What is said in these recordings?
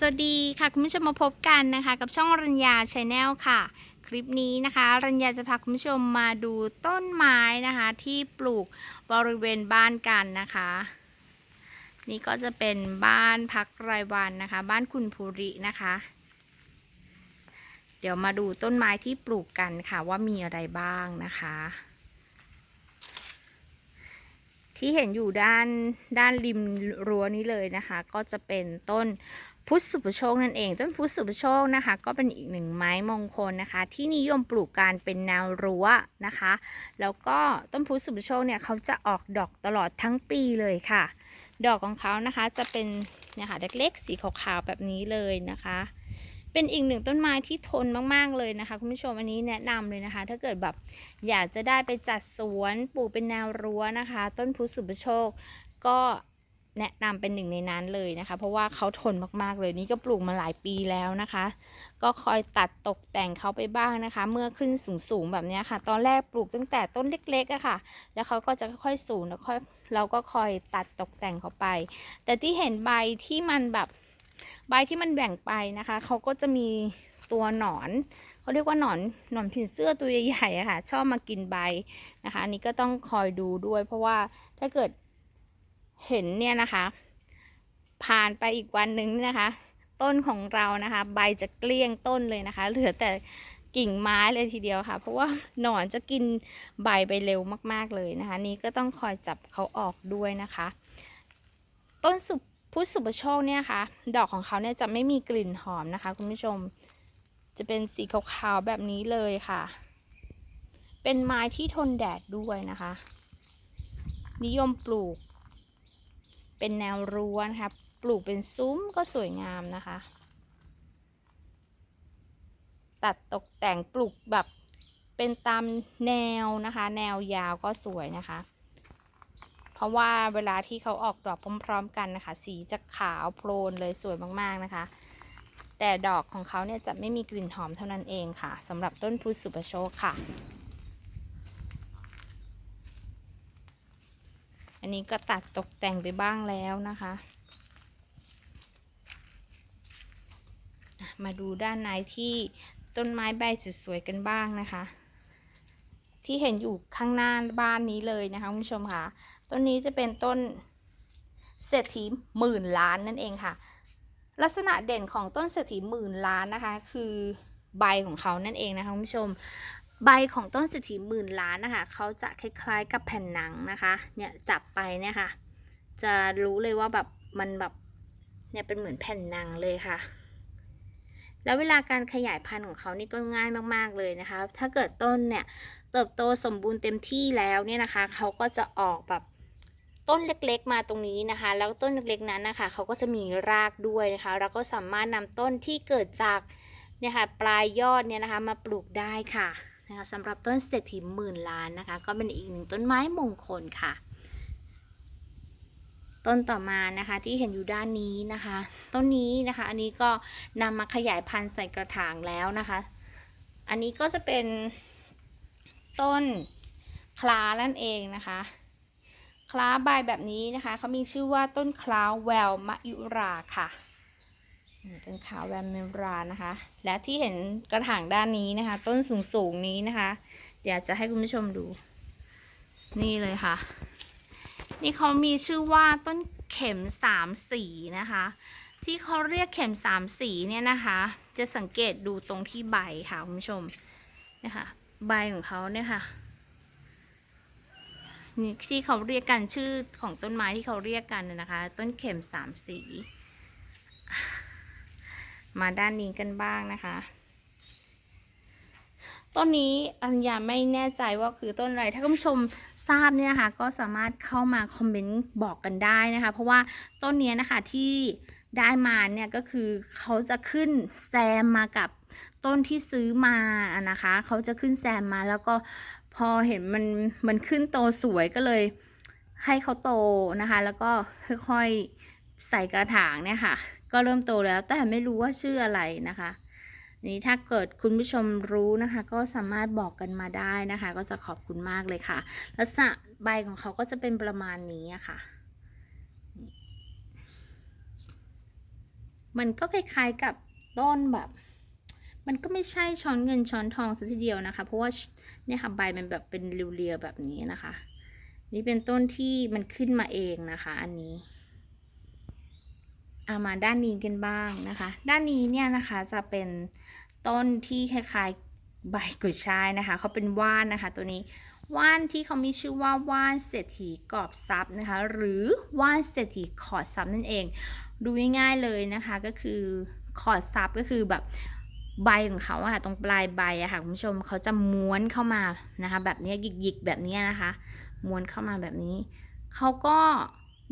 สวัสดีค่ะคุณผู้ชมมาพบกันนะคะ กับช่องรัญญาชาแนลค่ะ คลิปนี้นะคะ รัญญาจะพาคุณผู้ชมมาดูต้นไม้นะคะ ที่ปลูกบริเวณบ้านกันนะคะ นี่ก็จะเป็นบ้านพักรายวันนะคะ บ้านคุณภูรินะคะ เดี๋ยวมาดูต้นไม้ที่ปลูกกันค่ะว่ามีอะไรบ้างนะคะ ที่เห็นอยู่ด้านด้านริมรั้วนี้เลยนะคะ ก็จะเป็นต้น พุทธสุปโชคนั่นเอง ต้นพุทธสุปโชคนะคะ ก็เป็นอีกหนึ่งไม้มงคลนะคะ ที่นิยมปลูกการเป็นแนวรั้วนะคะ แล้วก็ต้นพุทธสุปโชคเนี่ยเขาจะออกดอกตลอดทั้งปีเลยค่ะ ดอกของเขานะคะจะเป็นเนี่ยค่ะเล็กๆสีขาวๆแบบนี้เลยนะคะ เป็นอีกหนึ่งต้นไม้ที่ทนมากๆเลยนะคะคุณผู้ชมอันนี้แนะนำเลยนะคะ ถ้าเกิดแบบอยากจะได้ไปจัดสวนปลูกเป็นแนวรั้วนะคะ ต้นพุทธสุปโชคก็ แนะนำเป็นหนึ่งในนั้นเลยนะคะ เพราะว่าเขาทนมากๆเลยนี่ก็ปลูกมาหลายปีแล้วนะคะ ก็คอยตัดตกแต่งเขาไปบ้างนะคะ เมื่อขึ้นสูงๆแบบนี้ค่ะ ตอนแรกปลูกตั้งแต่ต้นเล็กๆอะค่ะ แล้วเขาก็จะค่อยๆสูงแล้วค่อยเราก็คอยตัดตกแต่งเขาไป แต่ที่เห็นใบที่มันแบบใบที่มันแบ่งไปนะคะเขาก็จะมีตัวหนอนเขาเรียกว่าหนอนหนอนผีเสื้อตัวใหญ่ๆอะค่ะ ชอบมากินใบนะคะ อันนี้ก็ต้องคอยดูด้วย เพราะว่าถ้าเกิด เห็นเนี่ยนะคะ ผ่านไปอีกวันหนึ่งนะคะ ต้นของเรานะคะ ใบจะเกลี้ยงต้นเลยนะคะ เหลือแต่กิ่งไม้เลยทีเดียวค่ะ เพราะว่าหนอนจะกินใบไปเร็วมาก ๆเลยนะคะ นี้ก็ต้องคอยจับเขาออกด้วยนะคะ ต้นสุพุทธสุปโชคเนี่ยค่ะ ดอกของเขาเนี่ยจะไม่มีกลิ่นหอมนะคะ คุณผู้ชมจะเป็นสีขาวๆแบบนี้เลยค่ะ เป็นไม้ที่ทนแดดด้วยนะคะ นิยมปลูก เป็นแนวรั้วนะคะปลูกเป็นซุ้มก็สวยงามนะคะ ตัดตกแต่งปลูกแบบเป็นตามแนวนะคะ แนวยาวก็สวยนะคะ เพราะว่าเวลาที่เขาออกดอกพร้อมๆกันนะคะ สีจะขาวโพลนเลยสวยมากๆนะคะ แต่ดอกของเขาเนี่ยจะไม่มีกลิ่นหอมเท่านั้นเองค่ะสำหรับต้นพุทธสุปโชคค่ะ อันนี้ก็ตัดตกแต่งไปบ้างแล้วนะคะอะมาดูด้านในที่ต้นไม้ใบสวยๆกันบ้างนะคะ ที่เห็นอยู่ข้างหน้าบ้านนี้เลยนะคะคุณผู้ชมค่ะ ต้นนี้จะเป็นต้นเศรษฐีหมื่นล้านนั่นเองค่ะ ลักษณะเด่นของต้นเศรษฐีหมื่นล้านนะคะ คือใบของเขานั่นเองนะคะคุณผู้ชม ใบของต้นเศรษฐีหมื่นล้านนะคะเขาจะคล้ายๆกับแผ่นหนังนะคะเนี่ยจับไปเนี่ยค่ะ จะรู้เลยว่าแบบมันแบบเนี่ยเป็นเหมือนแผ่นหนังเลยค่ะ แล้วเวลาการขยายพันธุ์ของเขานี่ก็ง่ายมากๆเลยนะคะ ถ้าเกิดต้นเนี่ยเติบโตสมบูรณ์เต็มที่แล้วเนี่ยนะคะเขาก็จะออกแบบต้นเล็กๆมาตรงนี้นะคะ แล้วต้นเล็กๆนั้นนะคะเขาก็จะมีรากด้วยนะคะ เราก็สามารถนำต้นที่เกิดจากเนี่ยค่ะปลายยอดเนี่ยนะคะมาปลูกได้ค่ะ นะคะสำหรับต้นเศรษฐีหมื่นล้านนะคะ ก็เป็นอีกหนึ่งต้นไม้มงคลค่ะ ต้นต่อมานะคะที่เห็นอยู่ด้านนี้นะคะ ต้นนี้นะคะ อันนี้ก็นำมาขยายพันธุ์ใส่กระถางแล้วนะคะ อันนี้ก็จะเป็นต้นคลานั่นเองนะคะคล้าใบแบบนี้นะคะเขามีชื่อว่าต้นคล้าแววมะยุราค่ะ อืมต้นคล้าแววมะยุรานะคะ และที่เห็นกระถางด้านนี้นะคะ ต้นสูงๆนี้นะคะเดี๋ยวจะให้คุณผู้ชมดู นี่เลยค่ะ นี่เขามีชื่อว่าต้นเข็มสามสีนะคะ ที่เขาเรียกเข็มสามสีเนี่ยนะคะ จะสังเกตดูตรงที่ใบค่ะคุณผู้ชมนะคะใบของเขาเนี่ยค่ะนี่ที่เขาเรียกกันชื่อของต้นไม้ที่เขาเรียกกันนะคะ ต้นเข็มสามสี มาด้านนี้กันบ้างนะคะต้นนี้อัญญาไม่แน่ใจว่าคือต้นอะไร ถ้าคุณผู้ชมทราบเนี่ยนะคะก็สามารถเข้ามาคอมเมนต์บอกกันได้นะคะ เพราะว่าต้นนี้นะคะที่ได้มาเนี่ยก็คือเขาจะขึ้นแซมมากับต้นที่ซื้อมานะคะ เขาจะขึ้นแซมมาแล้วก็พอเห็นมันมันขึ้นโตสวยก็เลยให้เขาโตนะคะ แล้วก็ค่อยๆ ใส่กระถางเนี่ยค่ะ ก็เริ่มโตแล้วแต่ไม่รู้ว่าชื่ออะไรนะคะ นี้ถ้าเกิดคุณผู้ชมรู้นะคะ ก็สามารถบอกกันมาได้นะคะ ก็จะขอบคุณมากเลยค่ะ ลักษณะใบของเขาก็จะเป็นประมาณนี้ค่ะ มันก็คล้ายๆกับต้นแบบมันก็ไม่ใช่ช้อนเงินช้อนทองซะทีเดียวนะคะ เพราะว่าเนี่ยค่ะใบมันแบบเป็นเรียวๆแบบนี้นะคะ นี่เป็นต้นที่มันขึ้นมาเองนะคะ อันนี้ เอามาด้านนี้กันบ้างนะคะ ด้านนี้เนี่ยนะคะจะเป็นต้นที่คล้ายๆใบกุยช่ายนะคะเขาเป็นว่านนะคะ ตัวนี้ว่านที่เขามีชื่อว่าว่านเศรษฐีกอบทรัพย์นะคะ หรือว่านเศรษฐีขอดทรัพย์นั่นเอง ดูง่ายๆเลยนะคะก็คือขอดทรัพย์ก็คือแบบใบของเขาอะค่ะตรงปลายใบอะค่ะคุณผู้ชมเขาจะม้วนเข้ามานะคะ แบบนี้หยิกๆแบบนี้นะคะ ม้วนเข้ามาแบบนี้เขาก็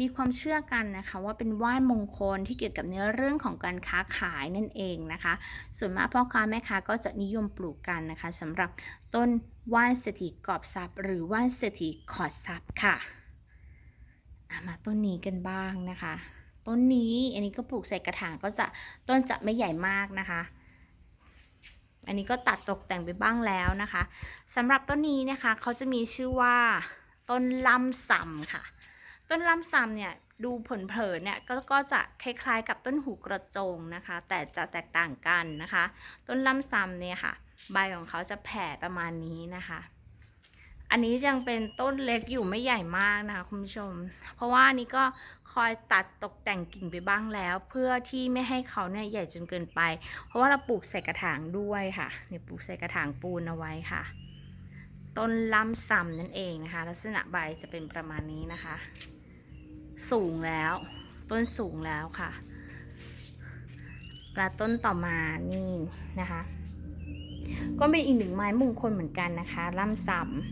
มีความเชื่อกันนะคะว่าเป็นว่านมงคลที่เกี่ยวกับในเรื่องของการค้าขายนั่นเองนะคะ ส่วนมากพ่อค้าแม่ค้าก็จะนิยมปลูกกันนะคะสำหรับต้นว่านเศรษฐีกอบทรัพย์ หรือว่านเศรษฐีขอดทรัพย์ค่ะอะมาต้นนี้กันบ้างนะคะ ต้นนี้อันนี้ก็ปลูกใส่กระถางก็จะต้นจะไม่ใหญ่มากนะคะ อันนี้ก็ตัดตกแต่งไปบ้างแล้วนะคะสำหรับต้นนี้นะคะเขาจะมีชื่อว่าต้นลำซำค่ะ ต้นลำซำเนี่ยดูเผินๆเนี่ยก็ก็จะคล้ายๆ กับต้นหูกระโจงนะคะ แต่จะแตกต่างกันนะคะ ต้นลำซำเนี่ยค่ะ ใบของเขาจะแผ่ประมาณนี้นะคะ อันนี้ยังเป็นต้นเล็กอยู่ไม่ใหญ่มากนะคะคุณผู้ชม เพราะว่านนี้ก็คอยตัดตกแต่งกิ่งไปบ้างแล้ว เพื่อที่ไม่ให้เขาเนี่ยใหญ่จนเกินไป เพราะว่าเราปลูกใส่กระถางด้วยค่ะเนี่ยปลูกใส่กระถางปูนเอาไว้ค่ะ ต้นลำซำนั่นเองนะคะ ลักษณะใบจะเป็นประมาณนี้นะคะ สูงแล้ว ต้นสูงแล้วค่ะ และต้นต่อมานี่นะคะ ก็เป็นอีกหนึ่งไม้มงคลเหมือนกันนะคะ ล่ำซ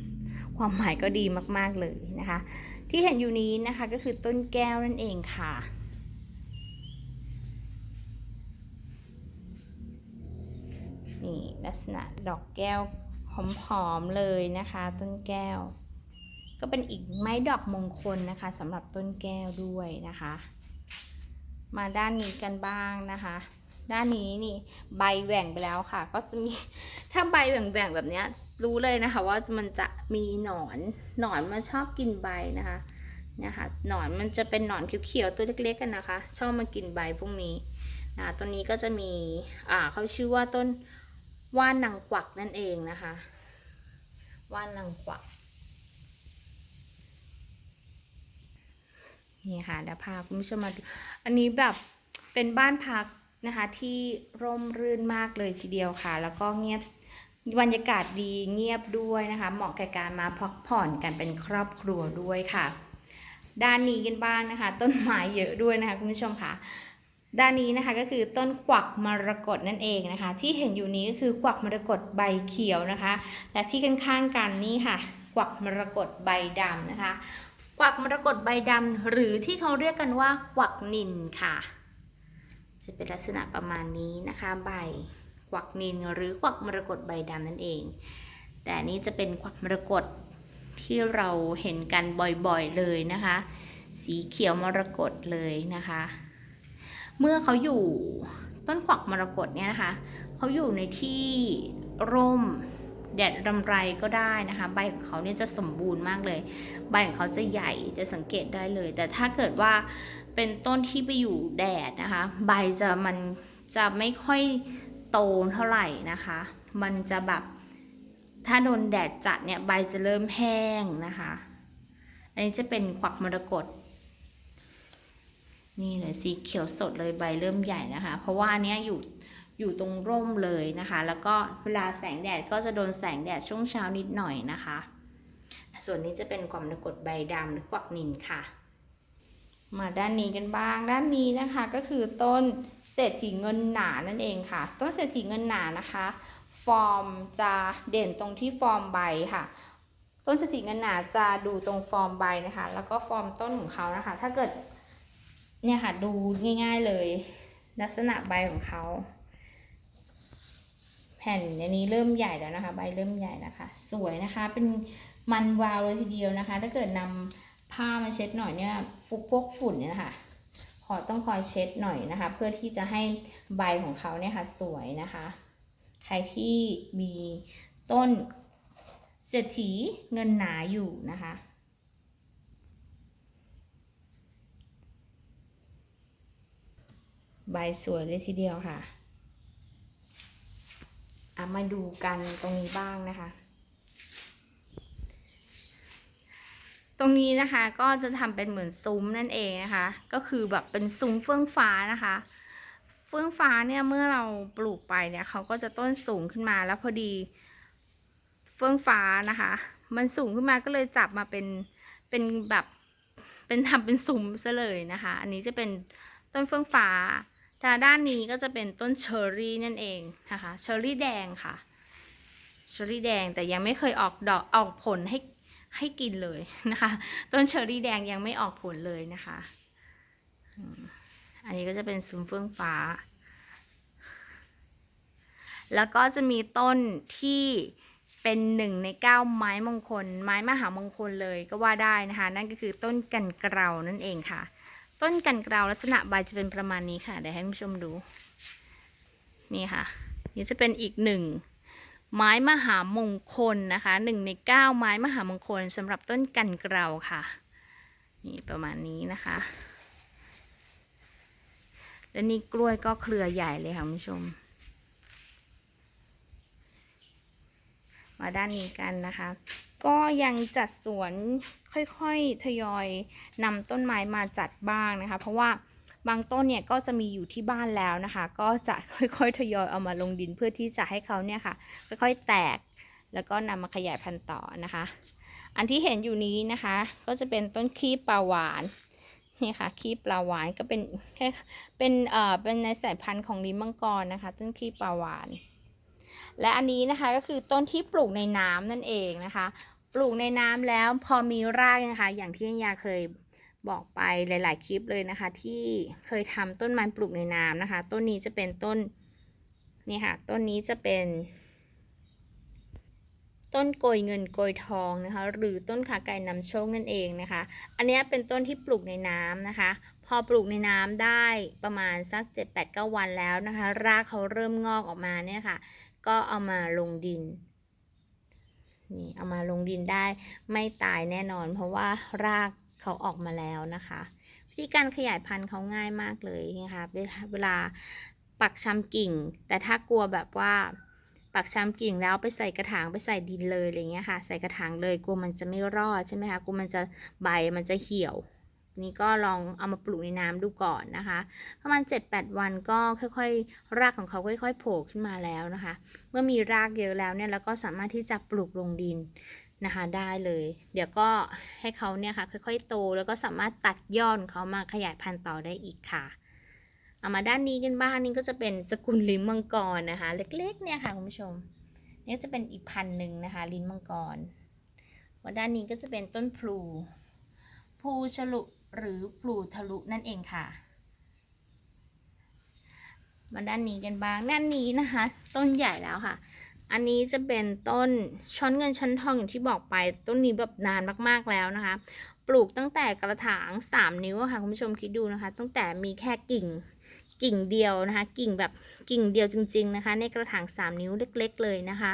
ำความหมายก็ดีมากๆเลยนะคะ ที่เห็นอยู่นี้นะคะก็คือต้นแก้วนั่นเองค่ะนี่ลักษณะดอกแก้วหอมๆเลยนะคะ ต้นแก้ว ก็เป็นอีกไม้ดอกมงคลนะคะสำหรับต้นแก้วด้วยนะคะ มาด้านนี้กันบ้างนะคะ ด้านนี้นี่ใบแหว่งไปแล้วค่ะ ก็จะมีถ้าใบแหว่งๆแบบนี้รู้เลยนะคะ ว่ามันจะมีหนอนหนอนมันชอบกินใบนะคะนี่ยค่ะหนอนมันจะเป็นหนอนเขียวๆตัวเล็กๆกันนะคะ ชอบมากินใบพวกนี้นะต้นนี้ก็จะมีอ่าเขาชื่อว่าต้นว่านนางกวักนั่นเองนะคะ ว่านนางกวัก นี่ค่ะเดี๋ยวพาคุณผู้ชมมาดูอันนี้แบบเป็นบ้านพักนะคะที่ร่มรื่นมากเลยทีเดียวค่ะ แล้วก็เงียบบรรยากาศดีเงียบด้วยนะคะ เหมาะแก่การมาพักผ่อนกันเป็นครอบครัวด้วยค่ะ ด้านนี้กันบ้างนะคะ ต้นไม้เยอะด้วยนะคะคุณผู้ชมค่ะด้านนี้นะคะก็คือต้นกวักมรกตนั่นเองนะคะ ที่เห็นอยู่นี้ก็คือกวักมรกตใบเขียวนะคะ และที่ข้างๆกันนี่ค่ะ กวักมรกตใบดำนะคะ กวักมรกตใบดำหรือที่เขาเรียกกันว่ากวักนินค่ะ จะเป็นลักษณะประมาณนี้นะคะ ใบกวักนินหรือกวักมรกตใบดำนั่นเอง แต่นนี้จะเป็นกวักมรกตที่เราเห็นกันบ่อยๆเลยนะคะ สีเขียวมรกตเลยนะคะ เมื่อเขาอยู่ต้นกวักมรกตเนี่ยนะคะ เขาอยู่ในที่ร่ม แดดรำไรก็ได้นะคะ ใบของเขาเนี่ยจะสมบูรณ์มากเลย ใบของเขาจะใหญ่จะสังเกตได้เลย แต่ถ้าเกิดว่าเป็นต้นที่ไปอยู่แดดนะคะ ใบจะมันจะไม่ค่อยโตเท่าไหร่นะคะ มันจะแบบถ้าโดนแดดจัดเนี่ยใบจะเริ่มแห้งนะคะ อันนี้จะเป็นควักมรกตนี่เลยสีเขียวสดเลยใบเริ่มใหญ่นะคะ เพราะว่าอันนี้อยู่ อยู่ตรงร่มเลยนะคะ แล้วก็เวลาแสงแดดก็จะโดนแสงแดดช่วงเช้านิดหน่อยนะคะ ส่วนนี้จะเป็นกวามรกตใบดำหรือกวักนินค่ะ มาด้านนี้กันบ้าง ด้านนี้นะคะก็คือต้นเศรษฐีเงินหนานั่นเองค่ะ ต้นเศรษฐีเงินหนานะคะ ฟอร์มจะเด่นตรงที่ฟอร์มใบค่ะต้นเศรษฐีเงินหนาจะดูตรงฟอร์มใบนะคะ แล้วก็ฟอร์มต้นของเขานะคะ ถ้าเกิดเนี่ยค่ะดูง่ายๆเลย ลักษณะใบของเขา แผ่นอันนี้เริ่มใหญ่แล้วนะคะ ใบเริ่มใหญ่นะคะ สวยนะคะเป็นมันวาวเลยทีเดียวนะคะ ถ้าเกิดนำผ้ามาเช็ดหน่อยเนี่ยฟุกพวกฝุ่นเนี่ยนะคะขอต้องคอยเช็ดหน่อยนะคะ เพื่อที่จะให้ใบของเขาเนี่ยค่ะสวยนะคะ ใครที่มีต้นเศรษฐีเงินหนาอยู่นะคะใบสวยเลยทีเดียวค่ะ มาดูกันตรงนี้บ้างนะคะ ตรงนี้นะคะก็จะทำเป็นเหมือนซุ้มนั่นเองนะคะ ก็คือแบบเป็นซุ้มเฟื่องฟ้านะคะ เฟื่องฟ้าเนี่ยเมื่อเราปลูกไปเนี่ยเขาก็จะต้นสูงขึ้นมาแล้วพอดี เฟื่องฟ้านะคะ มันสูงขึ้นมาก็เลยจับมาเป็นเป็นแบบเป็นทำเป็นซุ้มซะเลยนะคะ อันนี้จะเป็นต้นเฟื่องฟ้า ทางด้านนี้ก็จะเป็นต้นเชอร์รี่นั่นเองนะคะเชอร์รี่แดงค่ะเชอร์รี่แดงแต่ยังไม่เคยออกดอกออกผลให้ให้กินเลยนะคะ ต้นเชอร์รี่แดงยังไม่ออกผลเลยนะคะ อันนี้ก็จะเป็นซุ้มเฟื่องฟ้า แล้วก็จะมีต้นที่เป็นหนึ่งในเก้าไม้มงคล ไม้มหามงคลเลยก็ว่าได้นะคะ นั่นก็คือต้นกันเกลานั่นเองค่ะ ต้นกันเกลาลักษณะใบจะเป็นประมาณนี้ค่ะเดี๋ยวให้คุณผู้ชมดู นี่ค่ะ นี่จะเป็นอีกหนึ่งไม้มหามงคลนะคะหนึ่งในเก้าไม้มหามงคลสำหรับต้นกันเกลาค่ะนี่ประมาณนี้นะคะ และนี่กล้วยก็เครือใหญ่เลยค่ะคุณผู้ชม มาด้านนี้กันนะคะ ก็ยังจัดสวนค่อยๆทยอยนำต้นไม้มาจัดบ้างนะคะ เพราะว่าบางต้นเนี่ยก็จะมีอยู่ที่บ้านแล้วนะคะ ก็จะค่อยๆทยอยเอามาลงดินเพื่อที่จะให้เขาเนี่ยค่ะ ค่อยๆแตกแล้วก็นำมาขยายพันธุ์ต่อนะคะ อันที่เห็นอยู่นี้นะคะ ก็จะเป็นต้นขี้ปลาหวานนี่ค่ะขี้ปลาหวานก็เป็นแค่เป็นเอ่อเป็นในสายพันธุ์ของลิ้นมังกรนะคะ ต้นขี้ปลาหวาน และอันนี้นะคะก็คือต้นที่ปลูกในน้ำนั่นเองนะคะ ปลูกในน้ำแล้วพอมีรากนะคะ อย่างที่ยาเคยบอกไปหลาย ๆ คลิปเลยนะคะ ที่เคยทำต้นไม้ปลูกในน้ำนะคะ ต้นนี้จะเป็นต้นนี่ค่ะ ต้นนี้จะเป็น ต้นโกยเงินโกยทองนะคะ หรือต้นขาไก่นำโชคนั่นเองนะคะ อันนี้เป็นต้นที่ปลูกในน้ำนะคะ พอปลูกในน้ำได้ประมาณสัก 7-8-9 วันแล้วนะคะ รากเขาเริ่มงอกออกมาเนี่ยค่ะ ก็เอามาลงดิน นี่เอามาลงดินได้ไม่ตายแน่นอน เพราะว่ารากเขาออกมาแล้วนะคะ วิธีการขยายพันธุ์เขาง่ายมากเลยนะคะเวลาเวลาปักชำกิ่ง แต่ถ้ากลัวแบบว่าปักชำกิ่งแล้วไปใส่กระถางไปใส่ดินเลยอะไรเงี้ยค่ะ ใส่กระถางเลยกลัวมันจะไม่รอดใช่ไหมคะกลัวมันจะใบมันจะเหี่ยว นี่ก็ลองเอามาปลูกในน้ำดูก่อนนะคะ ประมาณ 7-8 วันก็ค่อยๆ รากของเขาค่อยๆ โผล่ขึ้นมาแล้วนะคะ เมื่อมีรากเยอะแล้วเนี่ยเราก็สามารถที่จะปลูกลงดินนะคะได้เลย เดี๋ยวก็ให้เขาเนี่ยค่ะค่อยๆ โตแล้วก็สามารถตัดยอดเขามาขยายพันธุ์ต่อได้อีกค่ะ เอามาด้านนี้กันบ้างนี่ก็จะเป็นสกุลลิ้นมังกรนะคะ เล็กๆเนี่ยค่ะคุณผู้ชมนี่จะเป็นอีกพันธุ์หนึ่งนะคะลิ้นมังกรว่าด้านนี้ก็จะเป็นต้นพลูพลูฉลุ หรือพลูทะลุนั่นเองค่ะ มาด้านนี้กันบ้างด้านนี้นะคะ ต้นใหญ่แล้วค่ะ อันนี้จะเป็นต้นช้อนเงินช้อนทองอย่างที่บอกไป ต้นนี้แบบนานมากๆแล้วนะคะ ปลูกตั้งแต่กระถาง 3 นิ้วค่ะคุณผู้ชมคิดดูนะคะ ตั้งแต่มีแค่กิ่งกิ่งเดียวนะคะ กิ่งแบบกิ่งเดียวจริง ๆนะคะ ในกระถาง 3 นิ้วเล็ก ๆ เลยนะคะ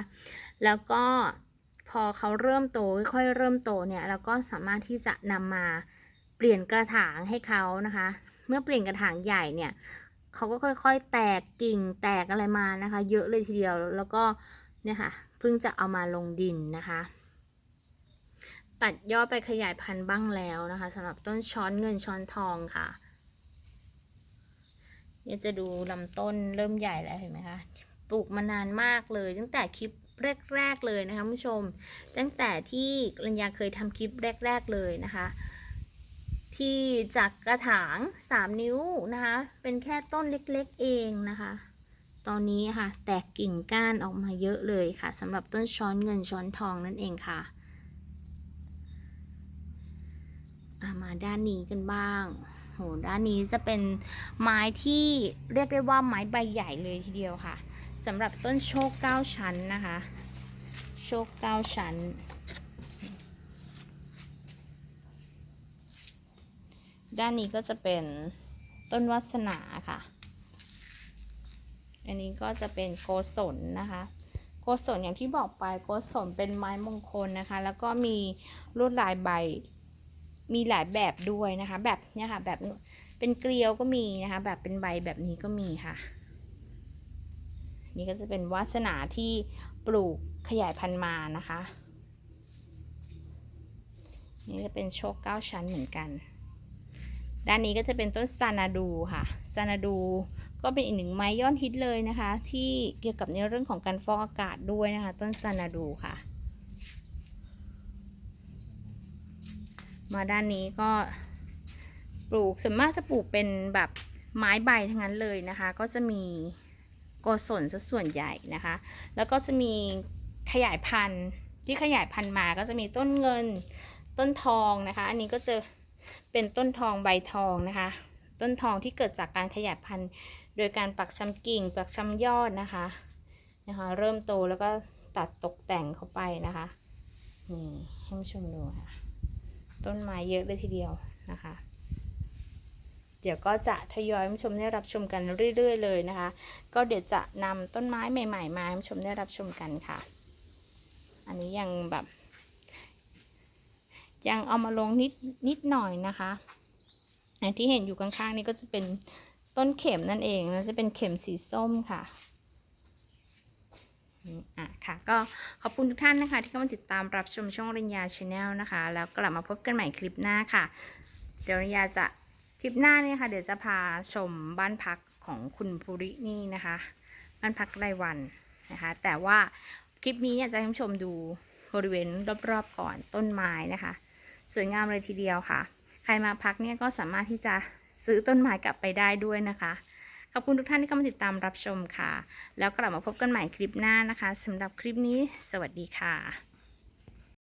แล้วก็พอเขาเริ่มโตค่อยๆเริ่มโตเนี่ยเราก็สามารถที่จะนำมา เปลี่ยนกระถางให้เขานะคะ เมื่อเปลี่ยนกระถางใหญ่เนี่ยเขาก็ค่อย ๆ แตกกิ่งแตกอะไรมานะคะ เยอะเลยทีเดียวแล้วก็เนี่ยค่ะเพิ่งจะเอามาลงดินนะคะ ตัดยอดไปขยายพันธุ์บ้างแล้วนะคะสำหรับต้นช้อนเงินช้อนทองค่ะเนี่ยจะดูลำต้นเริ่มใหญ่แล้วเห็นไหมคะปลูกมานานมากเลย ตั้งแต่คลิปแรก ๆ เลยนะคะคุณผู้ชม ตั้งแต่ที่รัญญาเคยทำคลิปแรก ๆ เลยนะคะ ที่จากกระถาง 3 นิ้วนะคะ เป็นแค่ต้นเล็กๆเองนะคะ ตอนนี้ค่ะ แตกกิ่งก้านออกมาเยอะเลยค่ะสำหรับต้นช้อนเงินช้อนทองนั่นเองค่ะอะมาด้านนี้กันบ้าง โห ด้านนี้จะเป็นไม้ที่เรียกได้ว่าไม้ใบใหญ่เลยทีเดียวค่ะสำหรับต้นโชคเก้าชั้นนะคะ โชคเก้าชั้น ด้านนี้ก็จะเป็นต้นวัสนาค่ะ อันนี้ก็จะเป็นโกศลนะคะ โกศลอย่างที่บอกไปโกศลเป็นไม้มงคลนะคะ แล้วก็มีลวดลายใบ มีหลายแบบด้วยนะคะ แบบเนี้ยค่ะ แบบเป็นเกลียวก็มีนะคะ แบบเป็นใบแบบนี้ก็มีค่ะ นี่ก็จะเป็นวาสนาที่ปลูกขยายพันธุ์มานะคะ นี่จะเป็นโชคเก้าชั้นเหมือนกัน ด้านนี้ก็จะเป็นต้นซานาดูค่ะซานาดูก็เป็นอีกหนึ่งไม้ยอดฮิตเลยนะคะ ที่เกี่ยวกับในเรื่องของการฟอกอากาศด้วยนะคะ ต้นซานาดูค่ะ มาด้านนี้ก็ปลูกส่วนมากจะปลูกเป็นแบบไม้ใบทั้งนั้นเลยนะคะ ก็จะมีโกศลซะส่วนใหญ่นะคะ แล้วก็จะมีขยายพันธุ์ที่ขยายพันธุ์มาก็จะมีต้นเงินต้นทองนะคะ อันนี้ก็จะ เป็นต้นทองใบทองนะคะ ต้นทองที่เกิดจากการขยายพันธุ์ โดยการปักชำกิ่ง ปักชำยอดนะคะนะคะ เริ่มโตแล้วก็ตัดตกแต่งเข้าไปนะคะนี่ให้ผู้ชมดูค่ะต้นไม้เยอะเลยทีเดียวนะคะ เดี๋ยวก็จะทยอยให้ผู้ชมได้รับชมกันเรื่อย ๆ เลยนะคะ ก็เดี๋ยวจะนำต้นไม้ใหม่ ๆ มาให้ผู้ชมได้รับชมกันค่ะ อันนี้ยังแบบ ยังเอามาลงนิดนิดหน่อยนะคะอันที่เห็นอยู่ข้างๆ นี่ก็จะเป็นต้นเข็มนั่นเองนะจะเป็นเข็มสีส้มค่ะอะค่ะ ก็ขอบคุณทุกท่านนะคะ ที่เข้ามาติดตามรับชมช่องริญญาชาแนลนะคะ แล้วกลับมาพบกันใหม่คลิปหน้าค่ะ เดี๋ยวริญญาจะคลิปหน้าเนี่ยค่ะเดี๋ยวจะพาชมบ้านพักของคุณภูรินี่นะคะ บ้านพักรายวันนะคะ แต่ว่าคลิปนี้เนี่ยจะให้ชมดูบริเวณรอบๆก่อนต้นไม้นะคะ สวยงามเลยทีเดียวค่ะ ใครมาพักเนี่ยก็สามารถที่จะซื้อต้นไม้กลับไปได้ด้วยนะคะขอบคุณทุกท่านที่เข้ามาติดตามรับชมค่ะ แล้วกลับมาพบกันใหม่คลิปหน้านะคะสำหรับคลิปนี้ สวัสดีค่ะ